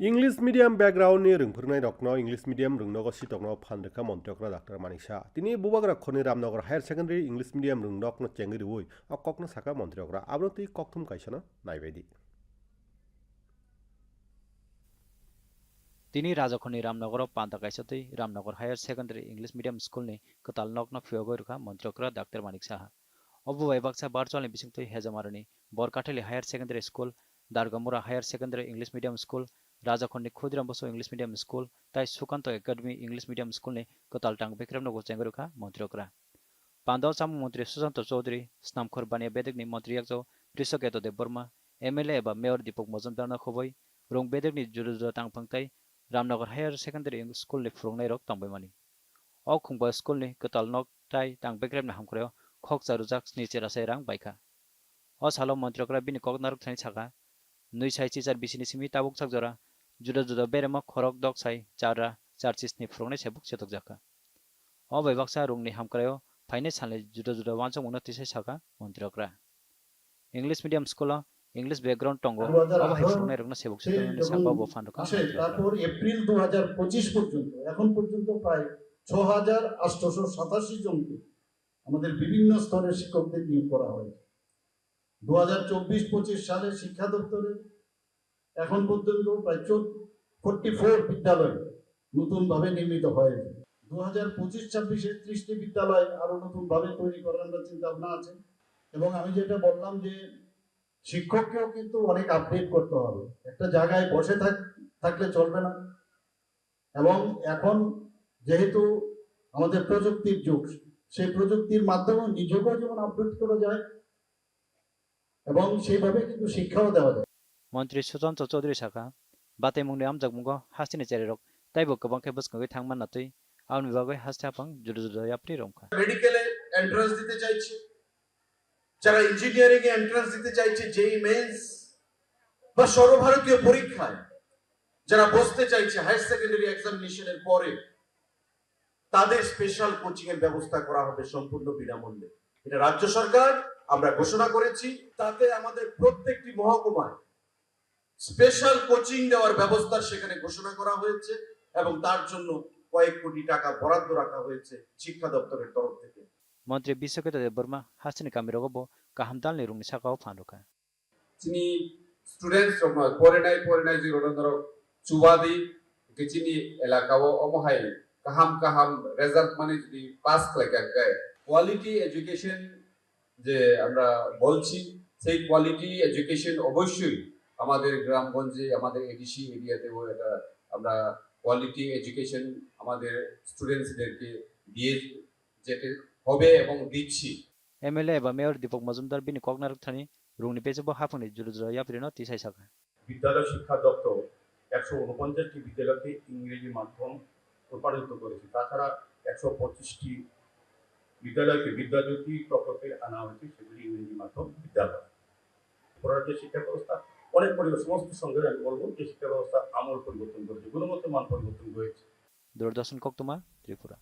English medium ব্যাকগ্রাউন্ডনি রংফুরনাই রকনো ইংলিশ মিডিয়াম রংনগ সিটকনো ফান্ডকা মন্ত্রকরা ডাক্তার মানিসা তিনি বুবাগ্রাক্ষণে Ramnagar higher secondary English medium রংনকনো চেঙ্গির ওই অককনো সাকা মন্ত্রকরা আবরণ তুই ককথম কাইসানো নাইবাইদি তিনি রাজখনি রামনগর পান্তা কাইসাতেই Ramnagar higher secondary English medium স্কুলনি কতাল নকনো ফিয়গৈ রখা মন্ত্রকরা ডাক্তার মানিক সাহা অবু বাইবাকসা বারচলনি বিসিং তুই হেজামারনি বরকাঠালি higher secondary school দারগামুরা higher secondary English medium school રાજાખંડની Khudiram Basu English medium school તાઈ સુકાંત એકાડેમી ઇંગ્લિશ મીડિયમ સ્કૂલને ગતાલ ટાંગ બેક્રમનગર ચેંગરુખા મંત્રીકરા પાંદવ સામુ મંત્રી સુશાંત ચૌધરી સ્નામખોર બાનિયા બેદકની મંત્રી એકજો কৃষক এত দেববর্মা এমএলএ এবা মেয়র দীপক মজুমদারনা খবই রং বেদেকনি জুরুজুরা তাংফাংতাই রামনগর হায়ার সেকেন্ডারি স্কুলনি ফুরংনাই রক তাংবাইমানি অ খুংবা স্কুলনি কতাল নক তাই তাংবেগ্রেমনি হামক্রায় খক জারুজাক স্নিচে রাসাই রাং বাইকা অ সালো মন্ত্রকরা বিনি কগনারক থানি ছাকা নুই সাইচি চার বিসিনি সিমি তাবুক সাকজরা जुदा जुदा 허럭 덕사이 짜라 짜치스니 프롱네 제북 제독 작가 어베 박사 롱니 함가요 파이네 산레 주저주저 완성 오너 뜻의 차가 만들어그라 잉글리시 미디엄 스쿨러 ইংলিশ ব্যাকগ্রাউন্ড টঙ্গ আবার হেফরুনে রকম সেবক সেবক সাবা বফান রকম তারপর এপ্রিল 2025 পর্যন্ত এখন পর্যন্ত প্রায় 6887 জনকে আমাদের বিভিন্ন স্তরের শিক্ষকদের নিয়োগ করা হয় 2024-25 সালে শিক্ষা দপ্তরের এখন পর্যন্ত প্রায় ফোরটি ফোর বিদ্যালয় নতুনভাবে নির্মিত হয়েছে। দু হাজার পঁচিশ, ছাব্বিশে ত্রিশটি বিদ্যালয় আরও নতুনভাবে তৈরি করার চিন্তা ভাবনা আছে। এবং আমি যেটা বললাম যে শিক্ষককেও কিন্তু অনেক আপডেট করতে হবে। একটা জায়গায় বসে থাক, থাকলে চলবে না। এবং এখন যেহেতু আমাদের প্রযুক্তির যুগ, সেই প্রযুক্তির মাধ্যমে নিজেকেও যেমন আপডেট করা যায়, এবং সেইভাবে কিন্তু শিক্ষাও দেওয়া যায়। মন্ত্রী সুচন্দ্র চৌধুরী সাকা বাতে মুংনি আমজাক মুগ হাসিনি চেরেরক তাইব কবং কে বসকগে থাংমান নাতুই আউন বিভাগে হাসতে আপং জুড়ে জুড়ে আপনি রমখা মেডিকেল এন্ট্রান্স দিতে চাইছে যারা ইঞ্জিনিয়ারিং এ এন্ট্রান্স দিতে চাইছে জেই মেন্স বা সর্বভারতীয় পরীক্ষা যারা বসতে চাইছে হাই সেকেন্ডারি এক্সামিনেশনের পরে তাদের স্পেশাল কোচিং এর ব্যবস্থা করা হবে সম্পূর্ণ বিনামূল্যে। এটা রাজ্য সরকার, আমরা ঘোষণা করেছি, তাতে আমাদের প্রত্যেকটি মহকুমায় স্পেশাল কোচিং দেওয়ার ব্যবস্থা সেখানে ঘোষণা করা হয়েছে এবং তার জন্য কয়েক কোটি টাকা বরাদ্দ রাখা হয়েছে শিক্ষা দপ্তরের তরফ থেকে। মন্ত্রী বিশ্বকেতা দেববর্মা হাসিনী কামিরগব কাহামতাল নিরুং নিশাকাও ফানুকা। চিনি স্টুডেন্টস পরেনাই পরেনাই যে ধর চুবাদি কিচিনি এলাকাও অমহাই কাহাম কাহাম রেজাল্ট মানে যদি পাস লেখা গায় কোয়ালিটি এডুকেশন যে আমরা বলছি সেই কোয়ালিটি এডুকেশন অবশ্যই আমাদের গ্রামগঞ্জে আমাদের এডিসি এরিয়াতেও একটা আমরা কোয়ালিটি এডুকেশন আমাদের স্টুডেন্টসদেরকে দিয়ে যেতে হবে এবং দিচ্ছি। এমএলএ বা মেয়র দীপক মজুমদার বিনি কগনারক থানি রুংনি পেজব হাফনি জুলুজরা ইয়াপিরিন তিসাই সাকা বিদ্যালয় শিক্ষা দপ্তর একশো উনপঞ্চাশটি বিদ্যালয়কে ইংরেজি মাধ্যম রূপান্তরিত করেছে। তাছাড়া একশো পঁচিশটি বিদ্যালয়কে বিদ্যাজ্যোতি প্রকল্পে আনা হয়েছে সেগুলি ইংরেজি মাধ্যম বিদ্যালয়। শিক্ষা ব্যবস্থা অনেক পরিবার, সমস্ত সঙ্গে আমি বলব যে শিক্ষা ব্যবস্থা আমল পরিবর্তন করেছে গুণগত মান পরিবর্তন হয়েছে দূরদর্শন কক্তমা ত্রিপুরা।